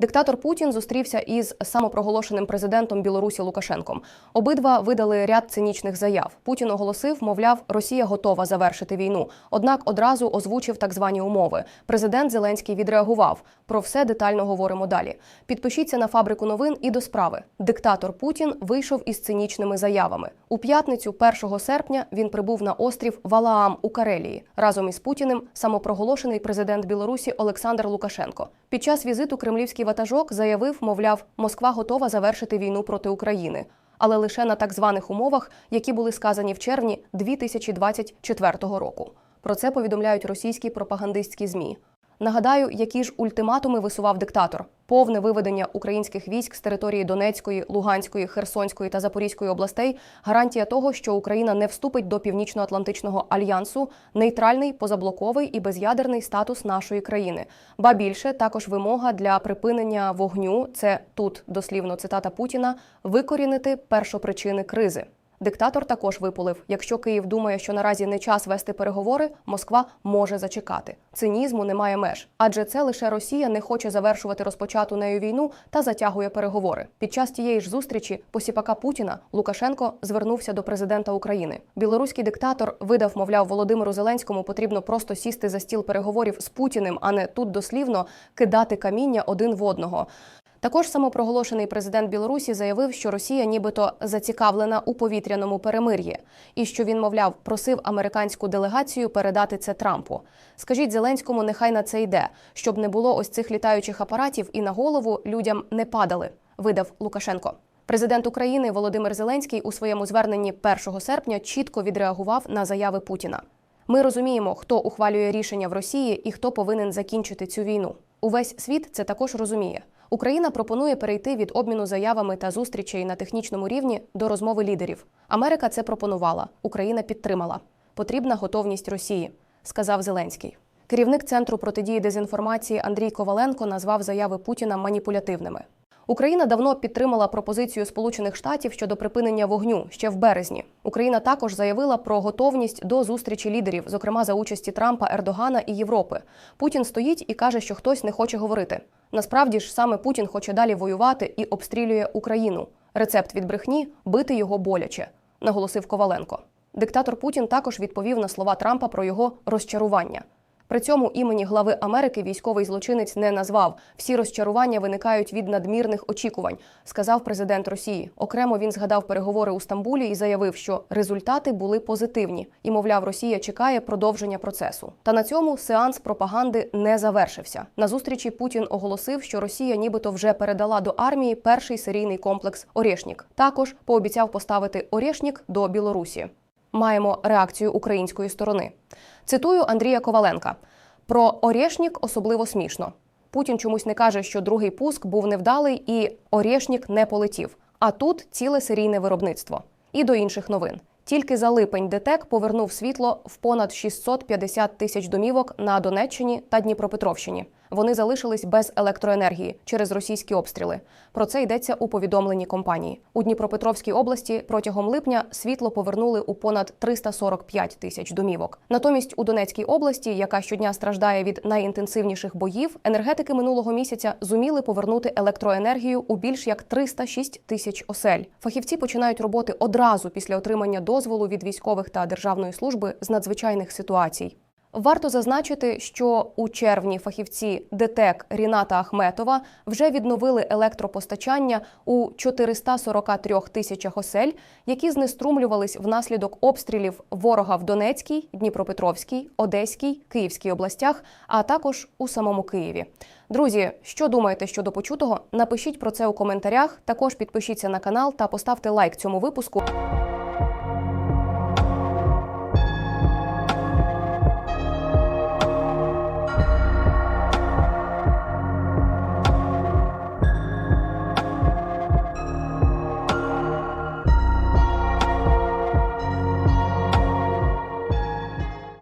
Диктатор Путін зустрівся із самопроголошеним президентом Білорусі Лукашенком. Обидва видали ряд цинічних заяв. Путін оголосив, мовляв, Росія готова завершити війну. Однак одразу озвучив так звані умови. Президент Зеленський відреагував. Про все детально говоримо далі. Підпишіться на фабрику новин і до справи. Диктатор Путін вийшов із цинічними заявами. У п'ятницю, 1 серпня, він прибув на острів Валаам у Карелії. Разом із Путіним самопроголошений президент Білорусі Олександр Лукашенко. Під час візиту кремлівський ватажок заявив, мовляв, Москва готова завершити війну проти України. Але лише на так званих умовах, які були сказані в червні 2024 року. Про це повідомляють російські пропагандистські змі. Нагадаю, які ж ультиматуми висував диктатор: повне виведення українських військ з території Донецької, Луганської, Херсонської та Запорізької областей, гарантія того, що Україна не вступить до Північно-Атлантичного альянсу, нейтральний, позаблоковий і без'ядерний статус нашої країни. Ба більше також вимога для припинення вогню. Це тут дослівно цитата Путіна: викорінити першопричини кризи. Диктатор також випулив: якщо Київ думає, що наразі не час вести переговори, Москва може зачекати. Цинізму немає меж, адже це лише Росія не хоче завершувати розпочату нею війну та затягує переговори. Під час тієї ж зустрічі посіпака Путіна Лукашенко звернувся до президента України. Білоруський диктатор видав, мовляв, Володимиру Зеленському потрібно просто сісти за стіл переговорів з Путіним, а не тут дослівно кидати каміння один в одного. Також самопроголошений президент Білорусі заявив, що Росія нібито зацікавлена у повітряному перемир'ї, і що він, мовляв, просив американську делегацію передати це Трампу. Скажіть Зеленському, нехай на це йде, щоб не було ось цих літаючих апаратів і на голову людям не падали. Видав Лукашенко. Президент України Володимир Зеленський у своєму зверненні 1 серпня чітко відреагував на заяви Путіна. Ми розуміємо, хто ухвалює рішення в Росії і хто повинен закінчити цю війну. Увесь світ це також розуміє. Україна пропонує перейти від обміну заявами та зустрічей на технічному рівні до розмови лідерів. Америка це пропонувала, Україна підтримала. Потрібна готовність Росії, сказав Зеленський. Керівник центру протидії дезінформації Андрій Коваленко назвав заяви Путіна маніпулятивними. Україна давно підтримала пропозицію Сполучених Штатів щодо припинення вогню ще в березні. Україна також заявила про готовність до зустрічі лідерів, зокрема за участі Трампа, Ердогана і Європи. Путін стоїть і каже, що хтось не хоче говорити. Насправді ж саме Путін хоче далі воювати і обстрілює Україну. Рецепт від брехні бити його боляче, наголосив Коваленко. Диктатор Путін також відповів на слова Трампа про його розчарування. При цьому імені глави Америки військовий злочинець не назвав. Всі розчарування виникають від надмірних очікувань, сказав президент Росії. Окремо він згадав переговори у Стамбулі і заявив, що результати були позитивні, і мовляв, Росія чекає продовження процесу. Та на цьому сеанс пропаганди не завершився. На зустрічі Путін оголосив, що Росія, нібито вже передала до армії перший серійний комплекс Орєшнік. Також пообіцяв поставити Орєшнік до Білорусі. Маємо реакцію української сторони. Цитую Андрія Коваленка: про Орєшнік особливо смішно. Путін чомусь не каже, що другий пуск був невдалий і Орєшнік не полетів. А тут ціле серійне виробництво. І до інших новин. Тільки за липень ДТЕК повернув світло в понад 650 тисяч домівок на Донеччині та Дніпропетровщині. Вони залишились без електроенергії через російські обстріли. Про це йдеться у повідомленні компанії. У Дніпропетровській області протягом липня світло повернули у понад 345 тисяч домівок. Натомість у Донецькій області, яка щодня страждає від найінтенсивніших боїв, енергетики минулого місяця зуміли повернути електроенергію у більш як 306 тисяч осель. Фахівці починають роботи одразу після отримання дозволу від військових та державної служби з надзвичайних ситуацій. Варто зазначити, що у червні фахівці ДТЕК Ріната Ахметова вже відновили електропостачання у 443 тисячах осель, які знеструмлювались внаслідок обстрілів ворога в Донецькій, Дніпропетровській, Одеській, Київській областях, а також у самому Києві. Друзі, що думаєте щодо почутого? Напишіть про це у коментарях. Також підпишіться на канал та поставте лайк цьому випуску.